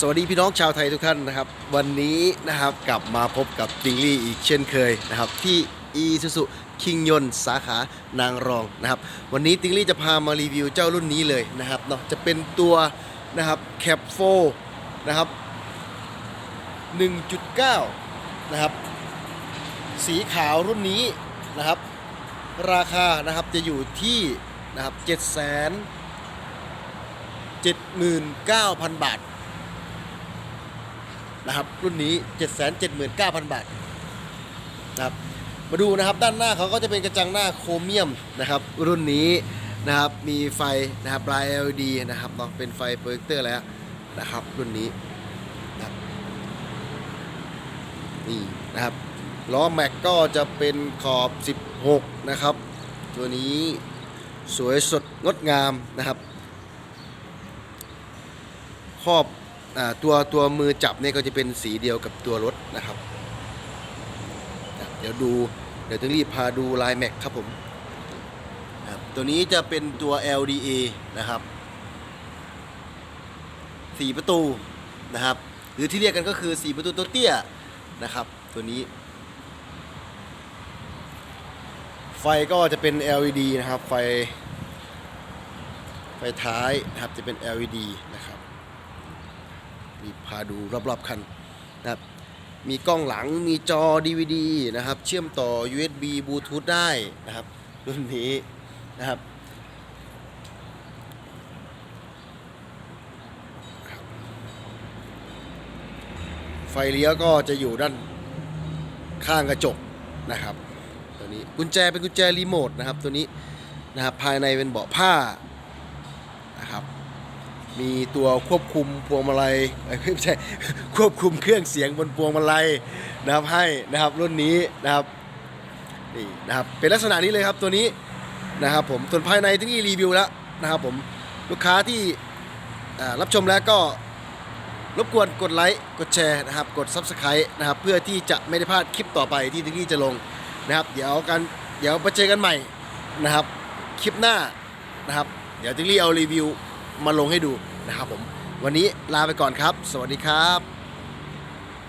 สวัสดีพี่น้องชาวไทยทุกท่านนะครับ วันนี้นะครับกลับมาพบกับติงลี่อีกเช่นเคยนะครับ ที่อีซูซูคิงยนสาขานางรองนะครับ วันนี้ติงลี่จะพามารีวิวเจ้ารุ่นนี้เลยนะครับเนาะจะเป็นตัวนะครับแคปโฟนะครับ 1.9 นะครับ สีขาวรุ่นนี้นะครับ ราคานะครับจะอยู่ที่นะครับ7 7 9 0 0 0 บาท นะครับรุ่นนี้ 779,000 บาทนะครับมาดูนะครับด้านหน้าเขาก็จะเป็นกระจังหน้าโครเมียมนะครับรุ่นนี้นะครับมีไฟนะครับลาย LED นะครับเนาะเป็นไฟโปรเจคเตอร์แล้วนะครับรุ่นนี้นะนี่นะครับล้อแม็กก็จะเป็นขอบ 16 นะครับ ตัวนี้สวยสดงดงามนะครับ ครอบ ตัวตัวมือจับเนี่ยก็จะเป็นสีเดียวกับตัวรถนะครับ เดี๋ยวดูเดี๋ยวต้องรีบพาดูลายแม็กครับผมตัวนี้จะเป็นตัว LDA นะครับสีประตูนะครับ หรือที่เรียกกันก็คือสีประตูตัวเตี้ยนะครับ ตัวนี้ ไฟก็จะเป็น LED นะครับ ไฟ ไฟท้ายนะครับจะเป็น LED นะครับ นี่พาดูรอบๆคันนะครับมีกล้องหลังมีจอ DVD นะครับเชื่อมต่อ USB บลูทูธได้นะครับรุ่นนี้นะครับไฟเลี้ยวก็จะอยู่ด้านข้างกระจกนะครับตัวนี้กุญแจเป็นกุญแจรีโมทนะครับตัวนี้นะครับภายในเป็นเบาะผ้านะครับ มีตัวควบคุมพวงมาลัยไม่ใช่ควบคุมเครื่องเสียงบนพวงมาลัยนะครับให้นะครับรุ่นนี้นะครับนี่นะครับเป็นลักษณะนี้เลยครับตัวนี้นะครับผมส่วนภายในที่นี่รีวิวแล้วนะครับผมลูกค้าที่รับชมแล้วก็รบกวนกดไลค์กดแชร์นะครับกด Subscribe นะครับเพื่อที่จะไม่ได้พลาดคลิปต่อไปที่ที่นี่จะลงนะครับเดี๋ยวกันเดี๋ยวมาเจอกันใหม่นะครับคลิปหน้านะครับเดี๋ยวติ๊กลี่เอารีวิว มาลงให้ดูนะครับผม วันนี้ลาไปก่อนครับ สวัสดีครับ